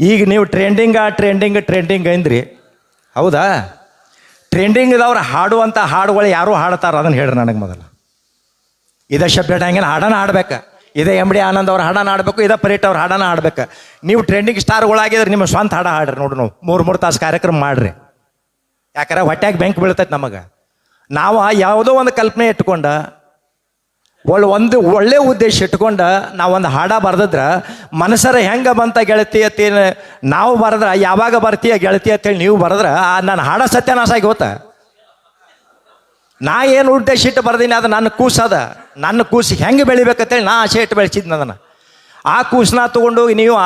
ಈಗ ನೀವು ಟ್ರೆಂಡಿಂಗ trending trending ಅಂದ್ರಿ. ಹೌದಾ? ಟ್ರೆಂಡಿಂಗ್ ಇದವ್ರು ಹಾಡುವಂಥ ಹಾಡುಗಳು ಯಾರು ಹಾಡ್ತಾರ? ಅದನ್ನು ಹೇಳ್ರಿ ನನಗೆ ಮೊದಲು. ಇದೇ ಶಬ್ದ ಹಂಗೆ ಹಾಡನ ಹಾಡ್ಬೇಕು. ಇದೇ ಎಂ ಡಿ ಆನಂದ್ ಅವ್ರ ಹಾಡನ ಹಾಡಬೇಕು, ಇದೇ ಪರೇಟ್ ಅವ್ರ ಹಾಡನ ಹಾಡ್ಬೇಕು. ನೀವು ಟ್ರೆಂಡಿಂಗ್ ಸ್ಟಾರ್ಗಳಾಗಿದ್ರೆ ನಿಮ್ಮ ಸ್ವಂತ ಹಾಡ ಹಾಡ್ರಿ ನೋಡ್ರಿ ನಾವು. ಮೂರು ಮೂರು ತಾಸು ಕಾರ್ಯಕ್ರಮ ಮಾಡ್ರಿ. ಯಾಕಂದ್ರೆ ಹೊಟ್ಟೆಗೆ ಬೆಂಕ್ ಬೀಳ್ತೈತೆ ನಮಗೆ. ನಾವು ಯಾವುದೋ ಒಂದು ಕಲ್ಪನೆ ಇಟ್ಕೊಂಡ ಒಳ್ಳೆ ಒಂದು ಒಳ್ಳೆ ಉದ್ದೇಶ ಇಟ್ಕೊಂಡ ನಾವೊಂದು ಹಾಡ ಬರ್ದಿದ್ರ ಮನಸರ ಹೆಂಗೆ ಬಂತ ಗೆಳತಿ ಏನು ನಾವು ಬರೆದ್ರೆ, ಯಾವಾಗ ಬರ್ತೀಯ ಗೆಳತಿ ಅಂತೇಳಿ ನೀವು ಬರೆದ್ರೆ, ಆ ನನ್ನ ಹಾಡ ಸತ್ಯನಾಶ ಆಗಿ ಹೋತ ನಾ ಏನು ಉದ್ದೇಶ ಇಟ್ಟು ಬರ್ದೀನಿ ಅದು ನನ್ನ ಕೂಸದ ನನ್ನ ಕೂಸು ಹೆಂಗೆ ಬೆಳಿಬೇಕಂತೇಳಿ ನಾ ಆಸೆ ಇಟ್ಟು ಬೆಳೆಸಿದ್ನ ಅದನ್ನು. ಆ ಕೂಸನ್ನ ತಗೊಂಡು ನೀವು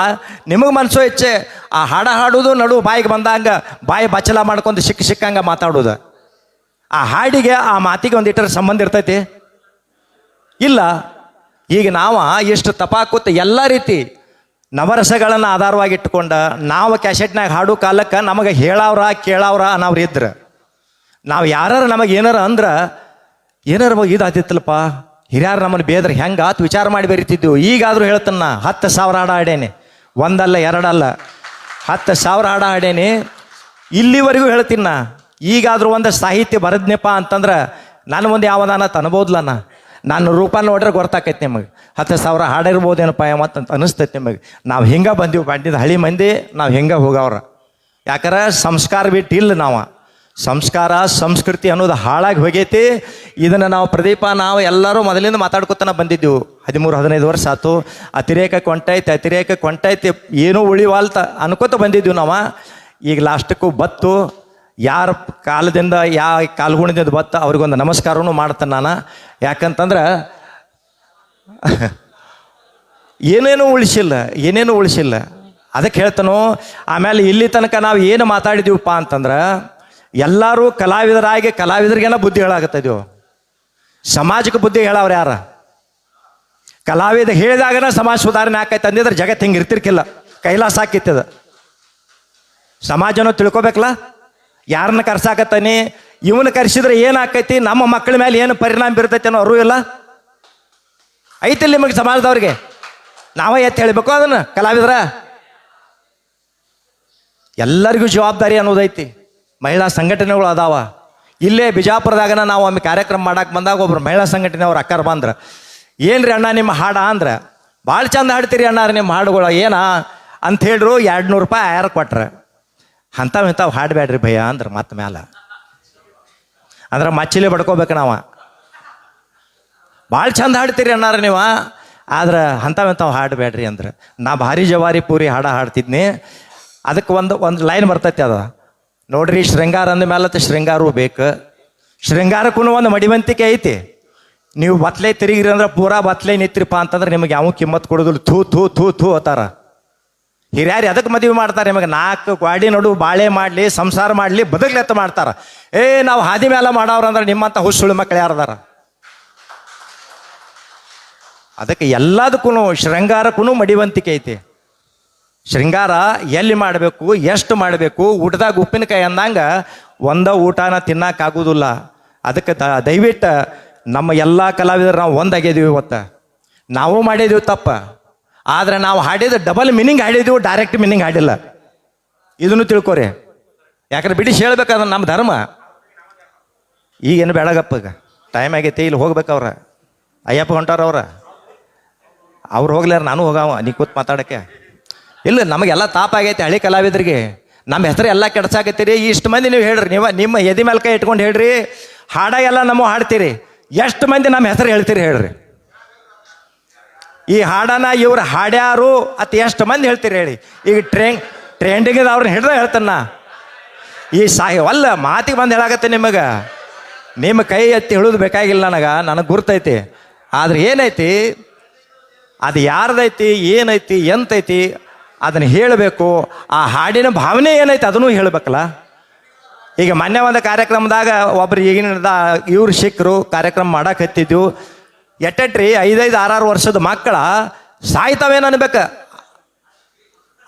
ನಿಮಗೆ ಮನಸ್ಸು ಹೆಚ್ಚೆ, ಆ ಹಾಡ ಹಾಡೋದು ನಡು ಬಾಯಿಗೆ ಬಂದಂಗೆ ಬಾಯಿ ಬಚ್ಚಲ ಮಾಡ್ಕೊಂಡು ಸಿಕ್ಕ ಸಿಕ್ಕಂಗೆ ಮಾತಾಡೋದು. ಆ ಹಾಡಿಗೆ ಆ ಮಾತಿಗೆ ಒಂದು ಇಟ್ಟರೆ ಸಂಬಂಧ ಇರ್ತೈತಿ? ಇಲ್ಲ, ಈಗ ನಾವು ಎಷ್ಟು ತಪಾಕುತ್ತ ಎಲ್ಲ ರೀತಿ ನವರಸಗಳನ್ನು ಆಧಾರವಾಗಿ ಇಟ್ಕೊಂಡ ನಾವು ಕ್ಯಾಸೆಟ್ನಾಗ ಹಾಡು ಕಾಲಕ್ಕೆ ನಮಗೆ ಹೇಳವ್ರ, ಕೇಳವ್ರ ಅನ್ನೋರು ಇದ್ರ. ನಾವು ಯಾರು ನಮಗೆ ಏನಾರ ಅಂದ್ರ, ಏನಾರ ಇದಾತಿತ್ತಲ್ಲಪ್ಪ ಹಿರಿಯರು ನಮ್ಮನ್ನು ಬೇದ್ರೆ ಹೆಂಗೆ ಆತು ವಿಚಾರ ಮಾಡಿ ಬೆರಿತಿದ್ದೆವು. ಈಗಾದರೂ ಹೇಳ್ತಾನ ಹತ್ತು ಸಾವಿರ ಹಾಡ ಹಾಡೇನೆ. ಒಂದಲ್ಲ, ಎರಡಲ್ಲ. ಹತ್ತು ಸಾವಿರ ಹಾಡ ಹಾಡೇನಿ. ಇಲ್ಲಿವರೆಗೂ ಹೇಳ್ತೀನಿ ನಾ, ಈಗಾದರೂ ಒಂದು ಸಾಹಿತ್ಯ ಬರೆದ್ನಪ್ಪ ಅಂತಂದ್ರೆ, ನನ್ನ ಮುಂದೆ ಯಾವ್ದಾನ ನಾ? ನಾನು ರೂಪ ನೋಡ್ರೆ ಗೊತ್ತಾಕೈತೆ ನಿಮಗೆ. ಹತ್ತು ಸಾವಿರ ಹಾಡಿರ್ಬೋದೇನಪ್ಪ ಅಂತ ಅನಿಸ್ತೈತೆ ನಿಮಗೆ. ನಾವು ಹಿಂಗೆ ಬಂದೀವಿ ಬಂದಿದ್ದು ಹಳಿ ಮಂದಿ, ನಾವು ಹಿಂಗೆ ಹೋಗವ್ರ. ಯಾಕಂದ್ರೆ ಸಂಸ್ಕಾರ ಬಿಟ್ಟು ಇಲ್ಲ ನಾವು. ಸಂಸ್ಕಾರ, ಸಂಸ್ಕೃತಿ ಅನ್ನೋದು ಹಾಳಾಗಿ ಹೋಗೈತಿ. ಇದನ್ನು ನಾವು ಪ್ರದೀಪ, ನಾವು ಎಲ್ಲರೂ ಮೊದಲಿಂದ ಮಾತಾಡ್ಕೊತಾನ ಬಂದಿದ್ದೆವು. ಹದಿಮೂರು, ಹದಿನೈದು ವರ್ಷ ಆಯ್ತು ಅತಿರೇಕ ಕೊಂಟೈತೆ ಅತಿರೇಕ ಕೊಂಟೈತೆ. ಏನೂ ಉಳಿವಾಲ್ತ ಅನ್ಕೋತ ಬಂದಿದ್ದೀವಿ ನಾವು. ಈಗ ಲಾಸ್ಟಕ್ಕೂ ಬತ್ತು. ಯಾರ ಕಾಲದಿಂದ ಯಾ ಕಾಲ್ಗುಣದಿಂದ ಬತ್ತ ಅವ್ರಿಗೊಂದು ನಮಸ್ಕಾರವೂ ಮಾಡ್ತೇನೆ ನಾನು. ಯಾಕಂತಂದ್ರೆ ಏನೇನೂ ಉಳಿಸಿಲ್ಲ ಏನೇನೂ ಉಳಿಸಿಲ್ಲ. ಅದಕ್ಕೆ ಹೇಳ್ತಾನೋ, ಆಮೇಲೆ ಇಲ್ಲಿ ತನಕ ನಾವು ಏನು ಮಾತಾಡಿದೀವಪ್ಪ ಅಂತಂದ್ರೆ, ಎಲ್ಲರೂ ಕಲಾವಿದರಾಗಿ ಕಲಾವಿದರಿಗೇನ ಬುದ್ಧಿ ಹೇಳಾಗತ್ತಿದೆವು ಸಮಾಜಕ್ಕೆ ಬುದ್ಧಿ ಹೇಳವ್ರು ಯಾರ? ಕಲಾವಿದ ಹೇಳಿದಾಗನ ಸಮಾಜ ಸುಧಾರಣೆ ಆಕೈತೆ ಅಂದಿದ್ರೆ ಜಗತ್ತು ಹಿಂಗೆ ಇರ್ತಿರ್ಕಿಲ್ಲ. ಕೈಲಾಸ ಆಕಿತ್ತದ ಸಮಾಜನೂ ತಿಳ್ಕೊಬೇಕಲ್ಲ? ಯಾರನ್ನ ಕರ್ಸಾಕತ್ತಾನೆ? ಇವನ್ನ ಕರೆಸಿದ್ರೆ ಏನಾಕೈತಿ? ನಮ್ಮ ಮಕ್ಕಳ ಮೇಲೆ ಏನು ಪರಿಣಾಮ ಬೀರ್ತೈತಿ ಅನ್ನೋ ಅರು ಇಲ್ಲ? ಐತಿಲ್ಲ ನಿಮಗೆ ಸಮಾಜದವ್ರಿಗೆ? ನಾವೇ ಎತ್ತಿ ಹೇಳಬೇಕು ಅದನ್ನ, ಕಲಾವಿದ್ರ? ಎಲ್ಲರಿಗೂ ಜವಾಬ್ದಾರಿ ಅನ್ನೋದೈತಿ. ಮಹಿಳಾ ಸಂಘಟನೆಗಳು ಅದಾವ. ಇಲ್ಲೇ ಬಿಜಾಪುರದಾಗನ ನಾವು ಒಮ್ಮೆ ಕಾರ್ಯಕ್ರಮ ಮಾಡಕ್ಕೆ ಬಂದಾಗ ಒಬ್ರು ಮಹಿಳಾ ಸಂಘಟನೆಯವ್ರು ಅಕ್ಕಾರ ಬಂದ್ರ, ಏನ್ರಿ ಅಣ್ಣ, ನಿಮ್ಮ ಹಾಡ? ಅಂದ್ರ ಭಾಳ ಚಂದ ಹಾಡ್ತೀರಿ ಅಣ್ಣ ನಿಮ್ಮ ಹಾಡುಗಳು ಏನ? ಅಂತ ಹೇಳ್ರು ಎರಡು ನೂರು ರೂಪಾಯಿ ಆಯಾರ ಕೊಟ್ರ. ಅಂಥವು ಇಂಥವು ಹಾಡಬೇಡ್ರಿ ಭಯ ಅಂದ್ರೆ ಮತ್ತೆ ಮ್ಯಾಲ. ಅಂದ್ರೆ ಮಚ್ಚಿಲೆ ಬಡ್ಕೋಬೇಕು ನಾವು. ಭಾಳ ಚಂದ ಹಾಡ್ತೀರಿ ಅನ್ನಾರ ನೀವು. ಆದ್ರೆ ಅಂಥವು ಇಂಥವು ಹಾಡಬೇಡ್ರಿ ಅಂದ್ರೆ. ನಾ ಭಾರಿ ಜವಾರಿ ಪೂರಿ ಹಾಡ ಹಾಡ್ತಿದ್ನಿ. ಅದಕ್ಕೆ ಒಂದು ಒಂದು ಲೈನ್ ಬರ್ತೈತಿ ಅದ. ನೋಡ್ರಿ ಶೃಂಗಾರ ಅಂದ ಮೇಲೆ ಶೃಂಗಾರೂ ಬೇಕು. ಶೃಂಗಾರಕ್ಕೂ ಒಂದು ಮಡಿವಂತಿಕೆ ಐತಿ. ನೀವು ಬತ್ಲೆ ತಿರುಗಿರಿ ಅಂದ್ರೆ ಪೂರಾ ಬತ್ಲೆ ನಿತ್ರಿಪ್ಪ ಅಂತಂದ್ರೆ ನಿಮಗೆ ಯಾವ ಕಿಮ್ಮತ್ ಕೊಡೋದಿಲ್ಲ. ಥೂ ಥೂ ಥೂ ಥೂ ಅತ್ತಾರ ಹಿರಿಯರು ಅದಕ್ಕೆ ಮದುವೆ ಮಾಡ್ತಾರೆ? ನಿಮಗೆ ನಾಲ್ಕು ಗ್ವಾಡಿ ನಡು, ಬಾಳೆ ಮಾಡಲಿ, ಸಂಸಾರ ಮಾಡಲಿ ಬದುಕ್ಲೆತ್ತ ಮಾಡ್ತಾರೆ. ಏ, ನಾವು ಹಾದಿ ಮೇಲೆ ಮಾಡೋರು ಅಂದ್ರೆ ನಿಮ್ಮಂಥ ಹುಸುಳು ಮಕ್ಕಳು ಯಾರದಾರ ಅದಕ್ಕೆ ಎಲ್ಲದಕ್ಕೂ ಶೃಂಗಾರಕ್ಕೂ ಮಡಿವಂತಿಕೆ ಐತಿ. ಶೃಂಗಾರ ಎಲ್ಲಿ ಮಾಡಬೇಕು, ಎಷ್ಟು ಮಾಡಬೇಕು, ಊಟದಾಗ ಉಪ್ಪಿನಕಾಯಿ ಅಂದಂಗ ಒಂದ ಊಟನ ತಿನ್ನಕ್ಕಾಗೋದಿಲ್ಲ ಅದಕ್ಕೆ ದಯವಿಟ್ಟು ನಮ್ಮ ಎಲ್ಲ ಕಲಾವಿದರು ನಾವು ಒಂದಾಗಿದ್ದೀವಿ ಇವತ್ತು. ನಾವು ಮಾಡಿದೀವಿ ತಪ್ಪ. ಆದ್ರೆ ನಾವು ಹಾಡಿದ ಡಬಲ್ ಮೀನಿಂಗ್ ಹಾಡಿದೀವಿ ಡೈರೆಕ್ಟ್ ಮೀನಿಂಗ್ ಹಾಡಿಲ್ಲ. ಇದನ್ನು ತಿಳ್ಕೊರಿ. ಯಾಕಂದ್ರೆ ಬಿಡಿಸಿ ಹೇಳ್ಬೇಕಾದ್ರೆ ನಮ್ಮ ಧರ್ಮ. ಈಗೇನು ಬೇಡಗಪ್ಪ ಈಗ. ಟೈಮ್ ಆಗೈತಿ, ಇಲ್ಲಿ ಹೋಗ್ಬೇಕವ್ರ ಅಯ್ಯಪ್ಪ ಹೊಂಟಾರ ಅವ್ರ. ಅವ್ರು ಹೋಗ್ಲಾರ, ನಾನು ಹೋಗಾವ, ನೀ ಕೂತ್ ಮಾತಾಡಕ್ಕೆ. ಇಲ್ಲ, ನಮಗೆಲ್ಲ ತಾಪ ಆಗೈತೆ, ಹಳಿ ಕಲಾವಿದರಿಗೆ. ನಮ್ಮ ಹೆಸರು ಎಲ್ಲ ಕೆಡ್ಸಾಕತ್ತೀರಿ. ಇಷ್ಟು ಮಂದಿ ನೀವು ಹೇಳ್ರಿ, ನೀವು ನಿಮ್ಮ ಎದಿ ಮೇಲೆ ಕೈ ಇಟ್ಕೊಂಡು ಹೇಳ್ರಿ. ಹಾಡ ಎಲ್ಲ ನಮ್ಮ ಹಾಡ್ತೀರಿ. ಎಷ್ಟು ಮಂದಿ ನಮ್ಮ ಹೆಸರು ಹೇಳ್ತೀರಿ ಹೇಳ್ರಿ. ಈ ಹಾಡನ ಇವ್ರು ಹಾಡ್ಯಾರು ಅತ್ ಎಷ್ಟು ಮಂದಿ ಹೇಳ್ತೀರಿ ಹೇಳಿ? ಈಗ ಟ್ರೆಂಡ್, ಟ್ರೆಂಡಿಂಗ್ ಅವ್ರನ್ನ ಹಿಡ್ದ ಹೇಳ್ತಾನ ಈ ಸಾಹಿ ಅಲ್ಲ ಮಾತಿಗೆ ಬಂದು ಹೇಳಾಗತ್ತೆ ನಿಮಗೆ. ನಿಮ್ಮ ಕೈ ಎತ್ತಿ ಹೇಳೋದು ಬೇಕಾಗಿಲ್ಲ ನನಗೆ ನನಗೆ ಗುರ್ತೈತಿ. ಆದ್ರೆ ಏನೈತಿ? ಅದು ಯಾರ್ದೈತಿ, ಏನೈತಿ, ಎಂತೈತಿ ಅದನ್ನು ಹೇಳಬೇಕು. ಆ ಹಾಡಿನ ಭಾವನೆ ಏನೈತಿ ಅದನ್ನು ಹೇಳಬೇಕಲ್ಲ. ಈಗ ಮೊನ್ನೆ ಒಂದು ಕಾರ್ಯಕ್ರಮದಾಗ ಒಬ್ರು ಈಗಿನ ಇವ್ರು ಸಿಕ್ಕರು ಕಾರ್ಯಕ್ರಮ ಮಾಡಕ್ಕೆ ಹತ್ತಿದ್ವು ಎಟ್ಟೆಟ್ರಿ? ಐದೈದು, ಆರಾರು ವರ್ಷದ ಮಕ್ಕಳ ಸಾಯ್ತಾವೇನು ಅನ್ಬೇಕು?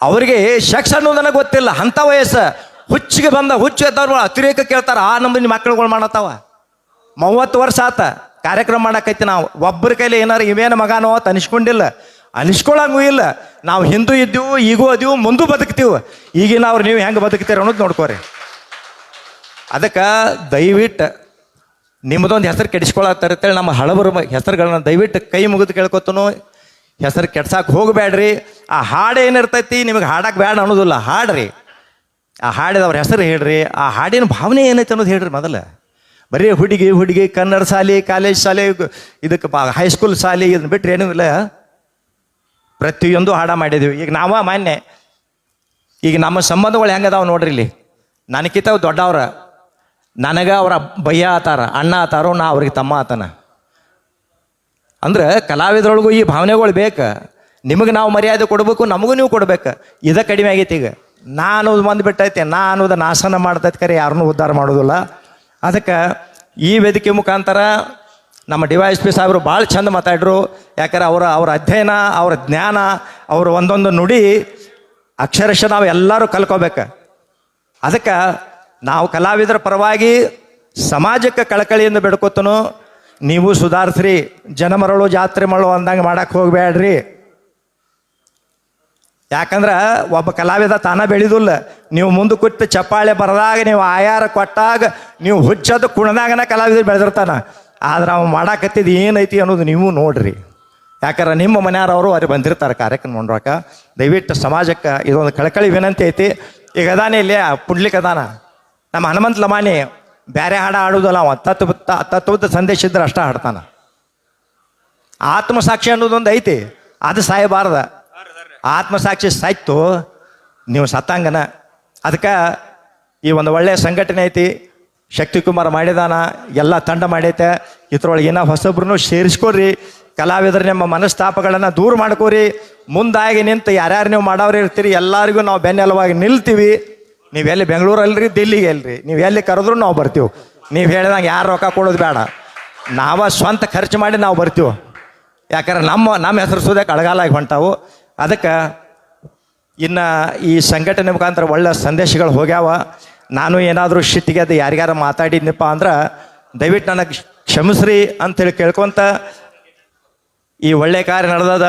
ಅವರಿಗೆ ಶೆಕ್ಸ್ ಅನ್ನೋದು ನನಗೆ ಗೊತ್ತಿಲ್ಲ. ಅಂಥ ವಯಸ್ಸು. ಹುಚ್ಚಿಗೆ ಬಂದ, ಹುಚ್ಚು ಎದ್ದವ್ರು ಅತಿರೇಕ ಕೇಳ್ತಾರ, ಆ ನಂಬನಿ ಮಕ್ಕಳುಗಳು ಮಾಡತ್ತಾವ? ಮೂವತ್ತು ವರ್ಷ ಆತ. ಕಾರ್ಯಕ್ರಮ ಮಾಡಕೈತಿ ನಾವು. ಒಬ್ಬರ ಕೈಲಿ ಏನಾರು ಇವೇನು ಮಗನೋ ಅಂತ ಅನಿಸ್ಕೊಂಡಿಲ್ಲ. ಅನಿಸ್ಕೊಳ್ಳಂಗೂ ಇಲ್ಲ. ನಾವು ಹಿಂದೂ ಇದ್ದೀವು, ಈಗೂ ಅದೀವು, ಮುಂದೂ ಬದುಕ್ತೀವಿ. ಈಗಿನವ್ರು ನೀವು ಹೆಂಗೆ ಬದುಕ್ತೀರ ಅನ್ನೋದು ನೋಡ್ಕೋರಿ. ಅದಕ್ಕೆ ದಯವಿಟ್ಟು ನಿಮ್ಮದೊಂದು ಹೆಸರು ಕೆಡಿಸ್ಕೊಳತ್ತಾರೆ ಅಂತೇಳಿ ನಮ್ಮ ಹಳಬರು ಹೆಸರುಗಳನ್ನ ದಯವಿಟ್ಟು ಕೈ ಮುಗಿದು ಕೇಳ್ಕೊತನು. ಹೆಸರು ಕೆಡ್ಸಕ್ಕೆ ಹೋಗಬೇಡ್ರಿ ಆ ಹಾಡು ಏನಿರ್ತೈತಿ ನಿಮಗೆ ಹಾಡಕ್ಕೆ ಬೇಡ ಅನ್ನೋದಿಲ್ಲ, ಹಾಡ್ರಿ. ಆ ಹಾಡಿದವ್ರ ಹೆಸರು ಹೇಳ್ರಿ, ಆ ಹಾಡಿನ ಭಾವನೆ ಏನೈತೆ ಅನ್ನೋದು ಹೇಳ್ರಿ ಮೊದಲು. ಬರೀ ಹುಡುಗಿ ಹುಡುಗಿ, ಕನ್ನಡ ಶಾಲೆ, ಕಾಲೇಜ್ ಶಾಲೆ, ಇದಕ್ಕೆ ಹೈಸ್ಕೂಲ್ ಶಾಲೆ ಇದನ್ನ ಬಿಟ್ಟರೆ ಏನೂ ಇಲ್ಲ. ಪ್ರತಿಯೊಂದು ಹಾಡ ಮಾಡಿದ್ದೀವಿ ಈಗ ನಾವ ಮಾನ್ಯ, ಈಗ ನಮ್ಮ ಸಂಬಂಧಗಳು ಹೆಂಗದಾವ ನೋಡ್ರಿ ಇಲ್ಲಿ. ನನಗಿಂತ ದೊಡ್ಡವ್ರ. ನನಗೆ ಅವರ ಭಯ ಆತಾರ, ಅಣ್ಣ ಆತಾರೋ, ನಾ ಅವ್ರಿಗೆ ತಮ್ಮ ಆತನ. ಅಂದ್ರೆ ಕಲಾವಿದರೊಳಗೂ ಈ ಭಾವನೆಗಳು ಬೇಕು. ನಿಮಗೆ ನಾವು ಮರ್ಯಾದೆ ಕೊಡಬೇಕು, ನಮಗೂ ನೀವು ಕೊಡ್ಬೇಕು. ಇದ ಕಡಿಮೆ ಆಗೈತಿ ಈಗ. ನಾ ಅನ್ನೋದು ಬಂದು ಬಿಟ್ಟೈತೆ, ನಾ ಅನ್ನೋದು ನಾಶನ ಮಾಡ್ತೈತೆ ಕರೆ, ಯಾರನ್ನೂ ಉದ್ಧಾರ ಮಾಡೋದಿಲ್ಲ. ಅದಕ್ಕೆ ಈ ವೇದಿಕೆ ಮುಖಾಂತರ ನಮ್ಮ ಡಿ ವೈ ಎಸ್ ಪಿ ಸಾಹೇಬರು ಭಾಳ ಚಂದ ಮಾತಾಡ್ರು. ಯಾಕಂದ್ರೆ ಅವರ ಅವರ ಅಧ್ಯಯನ, ಅವರ ಜ್ಞಾನ, ಅವರ ಒಂದೊಂದು ನುಡಿ ಅಕ್ಷರಶಃ ನಾವು ಎಲ್ಲರೂ ಕಲ್ಕೋಬೇಕು. ಅದಕ್ಕೆ ನಾವು ಕಲಾವಿದರ ಪರವಾಗಿ ಸಮಾಜಕ್ಕೆ ಕಳಕಳಿಯಿಂದ ಬೇಡ್ಕೊತನು. ನೀವು ಸುಧಾರಿಸ್ರಿ, ಜನ ಮರಳು ಜಾತ್ರೆ ಮರಳು ಅಂದಂಗೆ ಮಾಡಕ್ಕೆ ಹೋಗಬೇಡ್ರಿ. ಯಾಕಂದ್ರೆ ಒಬ್ಬ ಕಲಾವಿದ ತಾನ ಬೆಳೆದಿಲ್ಲ. ನೀವು ಮುಂದೆ ಕುಟ್ಟು ಚಪ್ಪಾಳೆ ಬರದಾಗ, ನೀವು ಆಯಾರ ಕೊಟ್ಟಾಗ, ನೀವು ಹುಚ್ಚದ ಕುಣದಾಗನ ಕಲಾವಿದ ಬೆಳೆದಿರ್ತಾನ. ಆದ್ರೆ ಅವ್ನು ಮಾಡಾಕತ್ತಿದ್ದು ಏನೈತಿ ಅನ್ನೋದು ನೀವು ನೋಡ್ರಿ. ಯಾಕಂದ್ರೆ ನಿಮ್ಮ ಮನೆಯವ್ರವರು ಅವ್ರಿಗೆ ಬಂದಿರ್ತಾರೆ ಕಾರ್ಯಕ್ರಮ ನೋಡ್ರಾಕ ದಯವಿಟ್ಟು ಸಮಾಜಕ್ಕೆ ಇದೊಂದು ಕಳಕಳಿ ವಿನಂತಿ ಐತಿ. ಈಗ ಅದಾನೆ ಇಲ್ಲಿ ಪುಡ್ಲಿಕ್ಕೆ ಅದಾನ. ನಮ್ಮ ಹನುಮಂತ ಲಮಾನಿ ಬೇರೆ ಹಾಡ ಆಡೋದಲ್ಲ ಅವ. ತತ್ವ ತತ್ವದ ಸಂದೇಶ ಇದ್ರೆ ಅಷ್ಟ ಹಾಡ್ತಾನ. ಆತ್ಮಸಾಕ್ಷಿ ಅನ್ನೋದೊಂದು ಐತಿ. ಅದು ಸಾಯಬಾರ್ದ. ಆತ್ಮಸಾಕ್ಷಿ ಸಾಯ್ತು, ನೀವು ಸತ್ತಂಗನ. ಅದಕ್ಕೆ ಈ ಒಂದು ಒಳ್ಳೆಯ ಸಂಘಟನೆ ಐತಿ. ಶಕ್ತಿಕುಮಾರ್ ಮಾಡಿದಾನ, ಎಲ್ಲ ತಂಡ ಮಾಡೈತೆ. ಇದ್ರೊಳಗೆ ಏನೋ ಹೊಸಬ್ರು ಸೇರಿಸ್ಕೊಡ್ರಿ ಕಲಾವಿದರು ನಿಮ್ಮ ಮನಸ್ತಾಪಗಳನ್ನು ದೂರ ಮಾಡ್ಕೋರಿ. ಮುಂದಾಗಿ ನಿಂತು ಯಾರ್ಯಾರು ನೀವು ಮಾಡೋರು ಇರ್ತೀರಿ, ಎಲ್ಲರಿಗೂ ನಾವು ಬೆನ್ನೆಲುವಾಗಿ ನಿಲ್ತೀವಿ. ನೀವು ಎಲ್ಲಿ ಬೆಂಗಳೂರಲ್ರಿ, ದಿಲ್ಲಿಗೆ ಅಲ್ರಿ? ನೀವು ಎಲ್ಲಿ ಕರೆದ್ರು ನಾವು ಬರ್ತೀವಿ. ನೀವು ಹೇಳಿದಂಗೆ ಯಾರು ರೊಕ್ಕ ಕೊಡೋದು ಬೇಡ. ನಾವ ಸ್ವಂತ ಖರ್ಚು ಮಾಡಿ ನಾವು ಬರ್ತೀವಿ. ಯಾಕಂದ್ರೆ ನಮ್ಮ ನಮ್ಮ ಹೆಸರು ಸುದಕ್ಕೆ ಅಳಗಾಲಾಗಿ ಹೊಂಟಾವು. ಅದಕ್ಕೆ ಇನ್ನು ಈ ಸಂಘಟನೆ ಮುಖಾಂತರ ಒಳ್ಳೆ ಸಂದೇಶಗಳು ಹೋಗ್ಯಾವ. ನಾನು ಏನಾದರೂ ಶಿಟ್ಟಿಗೆ ಅದು ಯಾರಿಗಾರ ಮಾತಾಡಿದ್ನಪ್ಪ ಅಂದ್ರೆ ದಯವಿಟ್ಟು ನನಗೆ ಕ್ಷಮಿಸ್ರಿ ಅಂತೇಳಿ ಕೇಳ್ಕೊಂತ ಈ ಒಳ್ಳೆ ಕಾರ್ಯ ನಡೆದದ.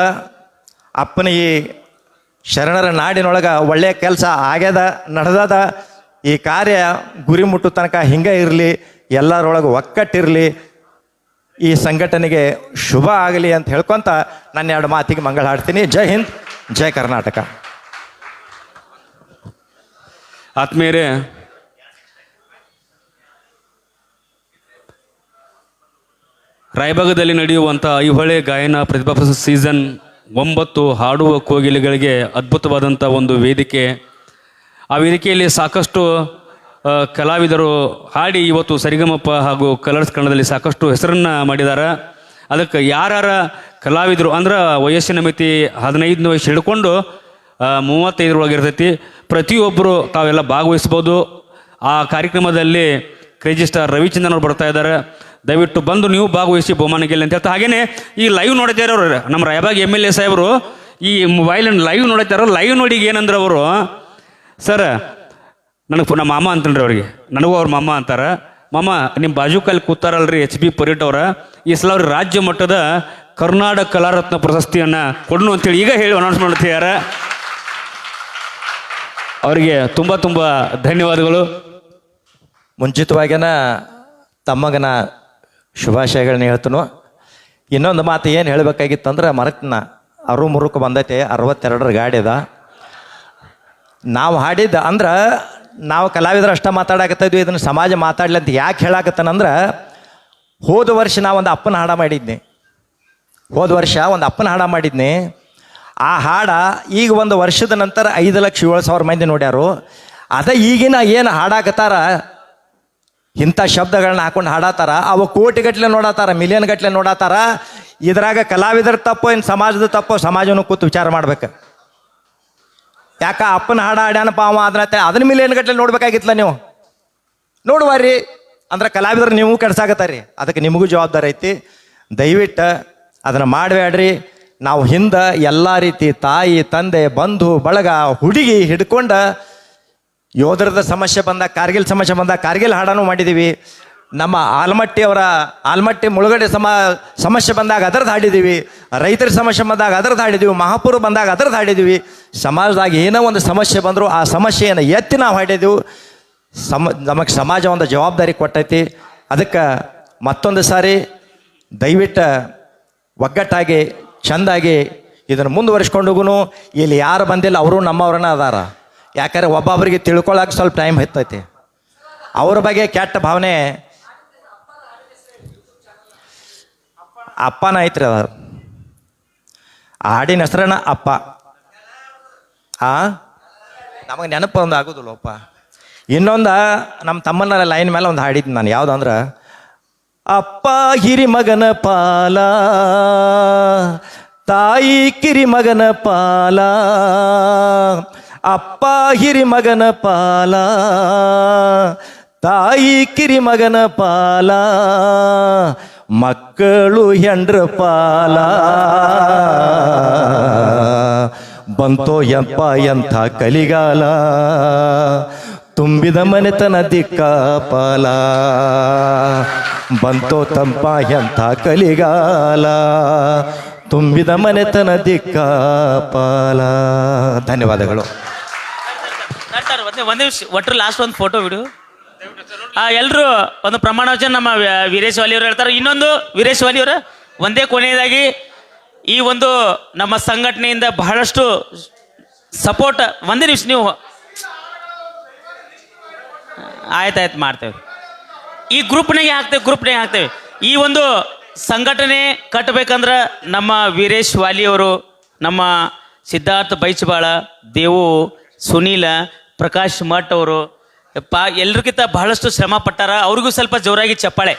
ಅಪ್ಪನ ಈ ಶರಣರ ನಾಡಿನೊಳಗೆ ಒಳ್ಳೆಯ ಕೆಲಸ ಆಗ್ಯದ, ನಡೆದದ, ಈ ಕಾರ್ಯ ಗುರಿ ಮುಟ್ಟು ತನಕ ಹಿಂಗೆ ಇರಲಿ, ಎಲ್ಲರೊಳಗೆ ಒಕ್ಕಟ್ಟಿರಲಿ, ಈ ಸಂಘಟನೆಗೆ ಶುಭ ಆಗಲಿ ಅಂತ ಹೇಳ್ಕೊಂತ ನನ್ನ ಎರಡು ಮಾತಿಗೆ ಮಂಗಳ ಹಾಡ್ತೀನಿ. ಜೈ ಹಿಂದ್, ಜೈ ಕರ್ನಾಟಕ. ಆತ್ಮೀಯರೇ ರಾಯಭಾಗದಲ್ಲಿ ನಡೆಯುವಂಥ ಐಹೊಳೆ ಗಾಯನ ಪ್ರತಿಭಾ ಸೀಸನ್ ಒಂಬತ್ತು ಹಾಡುವ ಕೋಗಿಲೆಗಳಿಗೆ ಅದ್ಭುತವಾದಂಥ ಒಂದು ವೇದಿಕೆ. ಆ ವೇದಿಕೆಯಲ್ಲಿ ಸಾಕಷ್ಟು ಕಲಾವಿದರು ಹಾಡಿ ಇವತ್ತು ಸರಿಗಮಪ್ಪ ಹಾಗೂ ಕಲರ್ಸ್ ಕನ್ನಡದಲ್ಲಿ ಸಾಕಷ್ಟು ಹೆಸರನ್ನು ಮಾಡಿದ್ದಾರೆ ಅದಕ್ಕೆ ಯಾರ್ಯಾರ ಕಲಾವಿದರು ಅಂದ್ರೆ ವಯಸ್ಸಿನ ಮಿತಿ ಹದಿನೈದನೇ ವಯಸ್ಸು ಹಿಡ್ಕೊಂಡು ಮೂವತ್ತೈದರೊಳಗಿರ್ತೈತಿ ಪ್ರತಿಯೊಬ್ಬರು ತಾವೆಲ್ಲ ಭಾಗವಹಿಸ್ಬೋದು. ಆ ಕಾರ್ಯಕ್ರಮದಲ್ಲಿ ಕ್ರೇಜಿ ಸ್ಟಾರ್ ರವಿಚಂದ್ರನ್ ಅವರು ಬರ್ತಾ ಇದ್ದಾರೆ. ದಯವಿಟ್ಟು ಬಂದು ನೀವು ಭಾಗವಹಿಸಿ ಬಹುಮಾನ ಗೆಲ್ಲಿ ಅಂತ ಹೇಳ್ತಾ. ಹಾಗೇನೆ ಈ ಲೈವ್ ನೋಡ್ತಾ ಇರೋರು, ನಮ್ಮ ರಾಯಬಾಗ್ ಎಂ ಎಲ್ ಎ ಸಾಹೇಬರು, ಈ ಮೊಬೈಲ್ ಲೈವ್ ನೋಡ್ತಾ ಲೈವ್ ನೋಡಿ ಏನಂದ್ರೆ ಅವರು ಸರ್ ನನಗೆ ನಮ್ಮ ಮಾಮ ಅಂತನ್ರಿ ಅವ್ರಿಗೆ. ನನಗೂ ಅವ್ರ ಮಾಮ ಅಂತಾರ. ಮಾಮ ನಿಮ್ಮ ಬಾಜುಕಲ್ಲಿ ಕೂತಾರಲ್ರಿ ಎಚ್ ಬಿ ಪರೇಟ್ ಅವರ. ಈ ಸಲ ಅವ್ರ ರಾಜ್ಯ ಮಟ್ಟದ ಕರ್ನಾಟಕ ಕಲಾರತ್ನ ಪ್ರಶಸ್ತಿಯನ್ನ ಕೊಡ್ನು ಅಂತೇಳಿ ಈಗ ಹೇಳಿ ಅನೌನ್ಸ್ ಮಾಡ್ತಿದ್ದಾರೆ ಅವರಿಗೆ ತುಂಬ ತುಂಬ ಧನ್ಯವಾದಗಳು. ಮುಂಚಿತವಾಗಿನ ತಮ್ಮಗನ ಶುಭಾಶಯಗಳನ್ನ ಹೇಳ್ತನು. ಇನ್ನೊಂದು ಮಾತು ಏನು ಹೇಳಬೇಕಾಗಿತ್ತಂದ್ರೆ ಮರತ್ನ ಅರು ಮುರುಕು ಬಂದೈತೆ, ಅರವತ್ತೆರಡರ ಗಾಡಿ ಅದ. ನಾವು ಹಾಡಿದ್ದ ಅಂದ್ರೆ ನಾವು ಕಲಾವಿದರು ಅಷ್ಟೇ ಮಾತಾಡಕತ್ತಿದ್ವಿ, ಇದನ್ನು ಸಮಾಜ ಮಾತಾಡ್ಲಿ ಅಂತ ಯಾಕೆ ಹೇಳಾಕತ್ತಾನಂದ್ರೆ ಹೋದ ವರ್ಷ ನಾವು ಒಂದು ಅಪ್ಪನ ಹಾಡ ಮಾಡಿದ್ನಿ. ಹೋದ ವರ್ಷ ಒಂದು ಅಪ್ಪನ ಹಾಡ ಮಾಡಿದ್ನಿ. ಆ ಹಾಡ ಈಗ ಒಂದು ವರ್ಷದ ನಂತರ ಐದು ಲಕ್ಷ ಏಳು ಸಾವಿರ ಮಂದಿ ನೋಡ್ಯಾರು. ಅದ ಈಗಿನ ಏನು ಹಾಡಾಕತ್ತಾರ ಇಂಥ ಶಬ್ದಗಳನ್ನ ಹಾಕೊಂಡು ಹಾಡಾತಾರ, ಅವ ಕೋಟಿಗಟ್ಲೆ ನೋಡತ್ತಾರ ಮಿಲಿಯನ್ ಗಟ್ಲೆ ನೋಡತ್ತಾರ ಇದ್ರಾಗ ಕಲಾವಿದರ ತಪ್ಪೋ ಏನು ಸಮಾಜದ ತಪ್ಪೋ ಸಮಾಜನೂ ಕೂತು ವಿಚಾರ ಮಾಡ್ಬೇಕು. ಯಾಕ ಅಪ್ಪನ ಹಾಡ ಹಾಡ್ಯಾನಪ್ಪ ಅವ ಅದನ್ನ ಅದನ್ನ ಮಿಲಿಯನ್ ಗಟ್ಲೆ ನೋಡ್ಬೇಕಾಗಿತ್ತಲ್ಲ ನೀವು? ನೋಡುವಾರಿ ಅಂದ್ರೆ ಕಲಾವಿದರು ನೀವು ಕೆಡ್ಸಾಕತ್ತಾರಿ ಅದಕ್ಕೆ ನಿಮಗೂ ಜವಾಬ್ದಾರಿ ಐತಿ. ದಯವಿಟ್ಟು ಅದನ್ನು ಮಾಡಬೇಡ್ರಿ ನಾವು ಹಿಂದೆ ಎಲ್ಲ ರೀತಿ ತಾಯಿ, ತಂದೆ, ಬಂಧು, ಬಳಗ, ಹುಡುಗಿ ಹಿಡ್ಕೊಂಡು ಯೋಧರದ ಸಮಸ್ಯೆ ಬಂದಾಗ ಕಾರ್ಗಿಲ್ ಸಮಸ್ಯೆ ಬಂದಾಗ ಕಾರ್ಗಿಲ್ ಹಾಡನ್ನು ಮಾಡಿದ್ದೀವಿ. ನಮ್ಮ ಆಲ್ಮಟ್ಟಿ ಅವರ, ಆಲ್ಮಟ್ಟಿ ಮುಳುಗಡೆ ಸಮ, ಸಮಸ್ಯೆ ಬಂದಾಗ ಅದರದ್ದು ಹಾಡಿದ್ದೀವಿ. ರೈತರ ಸಮಸ್ಯೆ ಬಂದಾಗ ಅದರದ್ದು ಹಾಡಿದ್ದೀವಿ. ಮಹಾಪುರ ಬಂದಾಗ ಅದರದ್ದು ಹಾಡಿದ್ದೀವಿ. ಸಮಾಜದಾಗ ಏನೋ ಒಂದು ಸಮಸ್ಯೆ ಬಂದರೂ ಆ ಸಮಸ್ಯೆಯನ್ನು ಎತ್ತಿ ನಾವು ಹಾಡಿದೆವು. ಸಮ, ನಮಗೆ ಸಮಾಜ ಒಂದು ಜವಾಬ್ದಾರಿ ಕೊಟ್ಟೈತಿ. ಅದಕ್ಕೆ ಮತ್ತೊಂದು ಸಾರಿ ದಯವಿಟ್ಟು ಒಗ್ಗಟ್ಟಾಗಿ, ಚೆಂದಾಗಿ ಇದನ್ನು ಮುಂದುವರಿಸ್ಕೊಂಡೋಗೂ ಇಲ್ಲಿ ಯಾರು ಬಂದಿಲ್ಲ, ಅವರು ನಮ್ಮವ್ರನ್ನ ಅದಾರ. ಯಾಕಂದ್ರೆ ಒಬ್ಬೊಬ್ಬರಿಗೆ ತಿಳ್ಕೊಳ್ಳೋಕೆ ಸ್ವಲ್ಪ ಟೈಮ್ ಹೆಚ್ಚೈತಿ ಅವ್ರ ಬಗ್ಗೆ ಕೆಟ್ಟ ಭಾವನೆ. ಅಪ್ಪನ ಐತ್ರಿ ಅದ. ಹಾಡಿನ ಹೆಸರನ್ನ ಅಪ್ಪ. ಆ? ನಮಗೆ ನೆನಪು ಒಂದು ಆಗೋದಿಲ್ಲಪ್ಪ ಇನ್ನೊಂದು ನಮ್ಮ ತಮ್ಮನ ಲೈನ್ ಮೇಲೆ ಒಂದು ಹಾಡಿದ್ದು ನಾನು. ಯಾವುದಂದ್ರೆ ಅಪ್ಪ ಹಿರಿ ಮಗನ ಪಾಲ, ತಾಯಿ ಕಿರಿ ಮಗನ ಪಾಲ ಅಪ್ಪ ಹಿರಿ ಮಗನ ಪಾಲ, ತಾಯಿ ಕಿರಿ ಮಗನ ಪಾಲ, ಮಕ್ಕಳು ಹೆಂಡ್ರ ಪಾಲ. ಬಂತೋ ಎಪ್ಪ ಎಂಥ ಕಲಿಗಾಲ, ತುಂಬಿದ ಮನೆತನ ದಿಕ್ಕಾಪಾಲ ಬಂತೋ ತಂಪ ಎಂಥ ಕಲಿಗಾಲ, ತುಂಬಿದ ಮನೆತನ ದಿಕ್ಕಾಪಾಲ ಧನ್ಯವಾದಗಳು. ಸರ್ ಒಂದೇ ನಿಮಿಷ ಒಟ್ಟರು ಲಾಸ್ಟ್ ಒಂದು ಫೋಟೋ ಬಿಡು. ಎಲ್ಲರೂ ಒಂದು ಪ್ರಮಾಣ ವಚನ ನಮ್ಮ ವೀರೇಶ್ ವಾಲಿಯವರು ಹೇಳ್ತಾರೆ. ಇನ್ನೊಂದು ವೀರೇಶ್ ವಾಲಿ ಅವರ ಒಂದೇ ಕೊನೆಯದಾಗಿ ಈ ಒಂದು ನಮ್ಮ ಸಂಘಟನೆಯಿಂದ ಬಹಳಷ್ಟು ಸಪೋರ್ಟ್ ಒಂದೇ ನಿಮಿಷ ನೀವು ಆಯ್ತಾಯ್ತು ಮಾಡ್ತೇವೆ. ಈ ಗ್ರೂಪ್ನಾಗೆ ಹಾಕ್ತೇವೆ ಗ್ರೂಪ್ನಾಗೆ ಹಾಕ್ತೇವೆ. ಈ ಒಂದು ಸಂಘಟನೆ ಕಟ್ಟಬೇಕಂದ್ರೆ ನಮ್ಮ ವೀರೇಶ್ ವಾಲಿಯವರು ನಮ್ಮ ಸಿದ್ಧಾರ್ಥ ಬೈಚಬಾಳ, ದೇವು, ಸುನೀಲ ಪ್ರಕಾಶ್ ಮಠ್ ಅವರು, ಪಾ, ಎಲ್ರಿಗಿಂತ ಬಹಳಷ್ಟು ಶ್ರಮ ಪಟ್ಟಾರ. ಅವ್ರಿಗೂ ಸ್ವಲ್ಪ ಜೋರಾಗಿ ಚಪ್ಪಾಳೆ.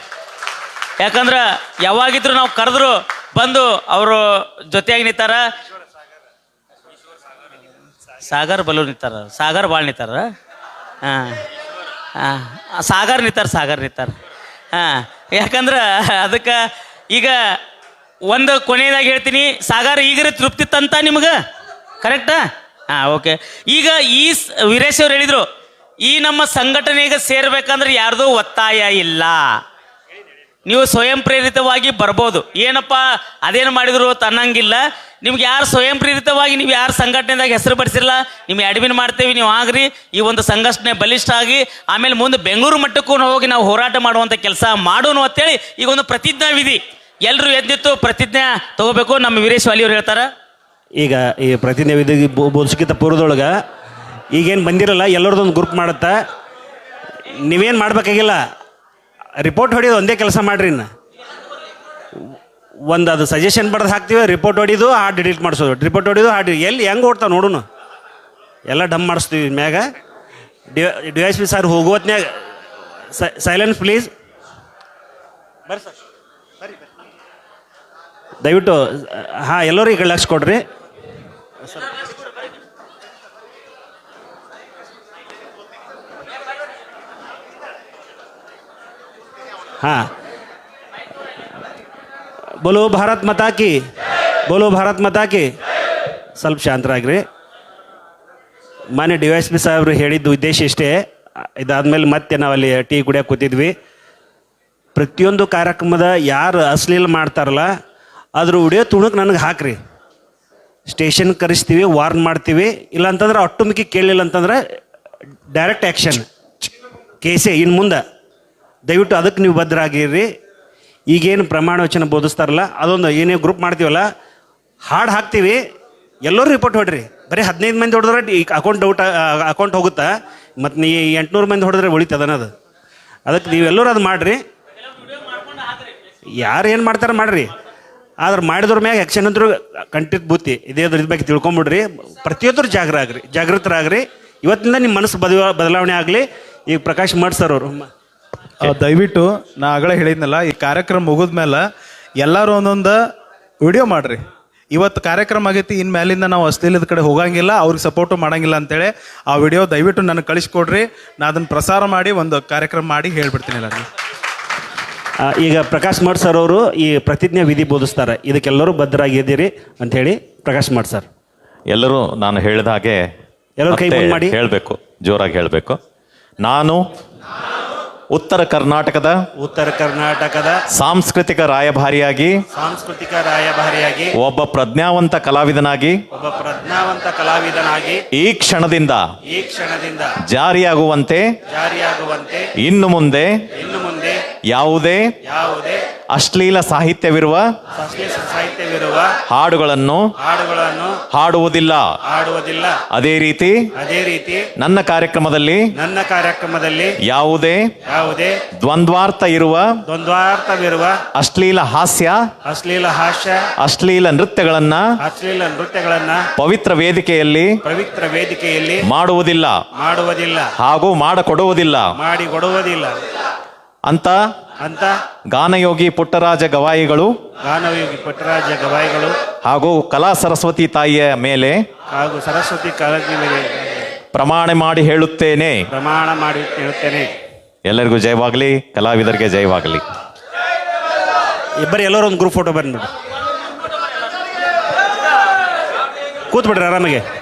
ಯಾಕಂದ್ರೆ ಯಾವಾಗಿದ್ರು ನಾವು ಕರೆದ್ರು ಬಂದು ಅವರು ಜೊತೆಯಾಗಿ ನಿಂತಾರ. ಸಾಗರ್ ಬಲು ನಿಂತಾರ. ಸಾಗರ್ ಭಾಳ ನಿಂತಾರ? ಹಾಂ ಹಾಂ. ಸಾಗರ್ ನಿಂತಾರ ಸಾಗರ್ ನಿಂತಾರ. ಹಾಂ, ಯಾಕಂದ್ರೆ ಅದಕ್ಕೆ ಈಗ ಒಂದು ಕೊನೆಯದಾಗಿ ಹೇಳ್ತೀನಿ. ಸಾಗರ್ ಈಗರೆ ತೃಪ್ತಿ ತಂತ ನಿಮ್ಗೆ? ಕರೆಕ್ಟಾ ಹಾಂ ಓಕೆ ಈಗ ಈ ವೀರೇಶ್ ಅವ್ರು ಹೇಳಿದರು, ಈ ನಮ್ಮ ಸಂಘಟನೆಗೆ ಸೇರ್ಬೇಕಂದ್ರೆ ಯಾರ್ದು ಒತ್ತಾಯ ಇಲ್ಲ. ನೀವು ಸ್ವಯಂ ಪ್ರೇರಿತವಾಗಿ ಬರ್ಬೋದು. ಏನಪ್ಪ, ಅದೇನು ಮಾಡಿದ್ರು ತನ್ನಂಗಿಲ್ಲ. ನಿಮ್ಗೆ ಯಾರು ಸ್ವಯಂ ಪ್ರೇರಿತವಾಗಿ, ನೀವು ಯಾರು ಸಂಘಟನೆದಾಗ ಹೆಸರು ಪಡಿಸಿರಲ್ಲ ನಿಮ್ಗೆ ಅಡ್ಮಿನ್ ಮಾಡ್ತೇವೆ, ನೀವು ಆಗ್ರಿ. ಈ ಒಂದು ಸಂಘಟನೆ ಬಲಿಷ್ಠ ಆಗಿ ಆಮೇಲೆ ಮುಂದೆ ಬೆಂಗಳೂರು ಮಟ್ಟಕ್ಕೂ ಹೋಗಿ ನಾವು ಹೋರಾಟ ಮಾಡುವಂಥ ಕೆಲಸ ಮಾಡೋಣ ಅಂತೇಳಿ ಈಗ ಒಂದು ಪ್ರತಿಜ್ಞಾ ವಿಧಿ ಎಲ್ಲರೂ ಎದ್ದಿತ್ತು, ಪ್ರತಿಜ್ಞೆ ತಗೋಬೇಕು, ನಮ್ಮ ವೀರೇಶ್ ವಾಲಿ ಹೇಳ್ತಾರ. ಈಗ ಈ ಪ್ರತಿನಿಧಿ ಬೋಧಿಸಕ್ಕಿಂತ ಪೂರ್ವದೊಳಗೆ ಈಗೇನು ಬಂದಿರಲ್ಲ, ಎಲ್ಲರದೊಂದು ಗ್ರೂಪ್ ಮಾಡುತ್ತಾ. ನೀವೇನು ಮಾಡಬೇಕಾಗಿಲ್ಲ? ರಿಪೋರ್ಟ್ ಹೊಡೆಯೋದು ಒಂದೇ ಕೆಲಸ ಮಾಡ್ರಿ ಇನ್ನು. ಒಂದು ಅದು ಸಜೆಷನ್ ಬರೆದು ಹಾಕ್ತೀವಿ ರಿಪೋರ್ಟ್ ಹೊಡಿದು, ಹಾಡು ಡಿಲೀಟ್ ಮಾಡಿಸೋದು. ರಿಪೋರ್ಟ್ ಹೊಡಿದು, ಹಾಡು ಎಲ್ಲಿ ಹೆಂಗೆ ಓಡ್ತಾವೆ ನೋಡೋಣ ಎಲ್ಲ ಡಮ್ ಮಾಡಿಸ್ತೀವಿ ಮ್ಯಾಗ. ಡಿ ಎಸ್ ಪಿ ಸರ್ ಹೋಗೋತ್ನ್ಯಾಗ ಸೈಲೆನ್ಸ್ ಪ್ಲೀಸ್ ಬರ್ರಿ ಸರ್. ದಯವಿಟ್ಟು, ಹಾಂ ಎಲ್ಲರೂ ಈಗ ಲಕ್ಷ ಕೊಡ್ರಿ. ಹಾಂ. ಬೋಲೋ ಭಾರತ್ ಮಾತಾ ಕಿ. ಬೋಲೋ ಭಾರತ್ ಮಾತಾ ಕಿ. ಸ್ವಲ್ಪ ಶಾಂತರಾಗ್ರಿ. ಮಾನ್ಯ ಡಿ ಎಸ್ ಪಿ ಸಾಹೇಬರು ಹೇಳಿದ್ದು ಉದ್ದೇಶ ಇಷ್ಟೇ. ಇದಾದ್ಮೇಲೆ ಮತ್ತೆ ನಾವಲ್ಲಿ ಟೀ ಕುಡಿಯೋಕೆ ಕೂತಿದ್ವಿ. ಪ್ರತಿಯೊಂದು ಕಾರ್ಯಕ್ರಮದ ಯಾರು ಅಶ್ಲೀಲ ಮಾಡ್ತಾರಲ್ಲ, ಅದ್ರ ಉಡಿಯೋ ತುಣುಕ್ ನನಗೆ ಹಾಕ್ರಿ. ಸ್ಟೇಷನ್ ಕರೆಸ್ತೀವಿ ವಾರ್ನ್ ಮಾಡ್ತೀವಿ. ಇಲ್ಲಾಂತಂದ್ರೆ ಅಟ್ಟುಮಿಕ್ಕಿ ಕೇಳಲಿಲ್ಲ ಅಂತಂದ್ರೆ ಡೈರೆಕ್ಟ್ ಆ್ಯಕ್ಷನ್ ಕೇಸೆ ಇನ್ನು ಮುಂದೆ. ದಯವಿಟ್ಟು ಅದಕ್ಕೆ ನೀವು ಭದ್ರಾಗಿರ್ರಿ. ಈಗೇನು ಪ್ರಮಾಣ ವಚನ ಬೋಧಿಸ್ತಾರಲ್ಲ, ಅದೊಂದು ಏನೇ ಗ್ರೂಪ್ ಮಾಡ್ತೀವಲ್ಲ, ಹಾಡು ಹಾಕ್ತೀವಿ. ಎಲ್ಲರೂ ರಿಪೋರ್ಟ್ ಹೊಡ್ರಿ. ಬರೀ ಹದಿನೈದು ಮಂದಿ ಹೊಡೆದ್ರೆ ಈ ಅಕೌಂಟ್ ಡೌಟ್ ಅಕೌಂಟ್ ಹೋಗುತ್ತಾ? ಮತ್ತು ನೀ ಎಂಟುನೂರು ಮಂದಿ ಹೊಡೆದ್ರೆ ಉಳಿತದನ ಅದು ಅದಕ್ಕೆ ನೀವೆಲ್ಲರೂ ಅದು ಮಾಡಿರಿ. ಯಾರು ಏನು ಮಾಡ್ತಾರೆ ಮಾಡ್ರಿ. ಆದ್ರೆ ಮಾಡಿದ್ರ ಮ್ಯಾಗ ಆ್ಯಕ್ಷನ್ ಅಂದ್ರೆ ಕಂಟಿತ್ ಬೂತಿ ಇದೇ ಇದ್ರ ಬಗ್ಗೆ ತಿಳ್ಕೊಂಬಿಡ್ರಿ. ಪ್ರತಿಯೊಬ್ಬರು ಜಾಗ್ರ ಆಗ್ರಿ ಜಾಗೃತರಾಗ್ರಿ. ಇವತ್ತಿಂದ ನಿಮ್ಮ ಮನಸ್ಸು ಬದಲ ಬದಲಾವಣೆ ಆಗಲಿ. ಈಗ ಪ್ರಕಾಶ್ ಮಠ್ ಸರ್ ಅವರು. ದಯವಿಟ್ಟು ನಾ ಆಗಲೇ ಹೇಳಿದ್ನಲ್ಲ, ಈ ಕಾರ್ಯಕ್ರಮ ಮುಗಿದ್ಮೇಲೆ ಎಲ್ಲರೂ ಒಂದೊಂದು ವಿಡಿಯೋ ಮಾಡ್ರಿ. ಇವತ್ತು ಕಾರ್ಯಕ್ರಮ ಆಗೈತಿ, ಇನ್ ಮೇಲಿಂದ ನಾವು ಅಶ್ಲೀಲದ ಕಡೆ ಹೋಗಂಗಿಲ್ಲ, ಅವ್ರಿಗೆ ಸಪೋರ್ಟು ಮಾಡಂಗಿಲ್ಲ ಅಂತೇಳಿ ಆ ವಿಡಿಯೋ ದಯವಿಟ್ಟು ನನಗೆ ಕಳಿಸ್ಕೊಡ್ರಿ. ನಾ ಅದನ್ನು ಪ್ರಸಾರ ಮಾಡಿ ಒಂದು ಕಾರ್ಯಕ್ರಮ ಮಾಡಿ ಹೇಳಿಬಿಡ್ತೀನಿ ಎಲ್ಲರಿಗೂ. ಈಗ ಪ್ರಕಾಶ್ ಮಠ್ ಸರ್ ಅವರು ಈ ಪ್ರತಿಜ್ಞೆ ವಿಧಿ ಬೋಧಿಸ್ತಾರೆ. ಇದಕ್ಕೆಲ್ಲರೂ ಬದ್ಧರಾಗಿದ್ದೀರಿ ಅಂತ ಹೇಳಿ ಪ್ರಕಾಶ್ ಮಠ್ ಸರ್. ಎಲ್ಲರೂ ನಾನು ಹೇಳಿದ ಹಾಗೆ ಎಲ್ಲರೂ ಕೈ ಮಾಡಿ. ಹೇಳಬೇಕು ಜೋರಾಗಿ ಹೇಳಬೇಕು. ನಾನು ಉತ್ತರ ಕರ್ನಾಟಕದ ಉತ್ತರ ಕರ್ನಾಟಕದ ಸಾಂಸ್ಕೃತಿಕ ರಾಯಭಾರಿಯಾಗಿ ಸಾಂಸ್ಕೃತಿಕ ರಾಯಭಾರಿಯಾಗಿ ಒಬ್ಬ ಪ್ರಜ್ಞಾವಂತ ಕಲಾವಿದನಾಗಿ ಒಬ್ಬ ಪ್ರಜ್ಞಾವಂತ ಕಲಾವಿದನಾಗಿ ಈ ಕ್ಷಣದಿಂದ ಈ ಕ್ಷಣದಿಂದ ಜಾರಿಯಾಗುವಂತೆ ಜಾರಿಯಾಗುವಂತೆ ಇನ್ನು ಮುಂದೆ ಯಾವುದೇ ಯಾವುದೇ ಅಶ್ಲೀಲ ಸಾಹಿತ್ಯವಿರುವ ಸಾಹಿತ್ಯವಿರುವ ಹಾಡುಗಳನ್ನು ಹಾಡುಗಳನ್ನು ಹಾಡುವುದಿಲ್ಲ. ಹಾಡುವುದಿಲ್ಲ. ಅದೇ ರೀತಿ ಅದೇ ರೀತಿ ನನ್ನ ಕಾರ್ಯಕ್ರಮದಲ್ಲಿ ನನ್ನ ಕಾರ್ಯಕ್ರಮದಲ್ಲಿ ಯಾವುದೇ ಯಾವುದೇ ದ್ವಂದ್ವಾರ್ಥ ಇರುವ ದ್ವಂದ್ವಾರ್ಥವಿರುವ ಅಶ್ಲೀಲ ಹಾಸ್ಯ ಅಶ್ಲೀಲ ಹಾಸ್ಯ ಅಶ್ಲೀಲ ನೃತ್ಯಗಳನ್ನ ಅಶ್ಲೀಲ ನೃತ್ಯಗಳನ್ನ ಪವಿತ್ರ ವೇದಿಕೆಯಲ್ಲಿ ಪವಿತ್ರ ವೇದಿಕೆಯಲ್ಲಿ ಮಾಡುವುದಿಲ್ಲ. ಮಾಡುವುದಿಲ್ಲ. ಹಾಗೂ ಮಾಡಿಕೊಡುವುದಿಲ್ಲ. ಮಾಡಿ ಕೊಡುವುದಿಲ್ಲ ಅಂತ? ಅಂತ? ಗಾನಯೋಗಿ ಪುಟ್ಟರಾಜ ಗವಾಯಿಗಳು ಗಾನಯೋಗಿ ಪುಟ್ಟರಾಜ ಗವಾಯಿಗಳು ಹಾಗೂ ಕಲಾ ಸರಸ್ವತಿ ತಾಯಿಯ ಮೇಲೆ ಹಾಗೂ ಸರಸ್ವತಿ ಕಾಲೇಜಿ ಮೇಲೆ ಪ್ರಮಾಣ ಮಾಡಿ ಹೇಳುತ್ತೇನೆ. ಪ್ರಮಾಣ ಮಾಡಿ ಹೇಳುತ್ತೇನೆ. ಎಲ್ಲರಿಗೂ ಜಯವಾಗಲಿ ಕಲಾವಿದರಿಗೆ ಜಯವಾಗಲಿ. ಇಬ್ಬರು ಎಲ್ಲರೂ ಒಂದು ಗ್ರೂಪ್ ಫೋಟೋ ಬಂದ್ಬಿಡಿ. ಕೂತ್ಬಿಡ್ರಿ ಆರಾಮಾಗೆ.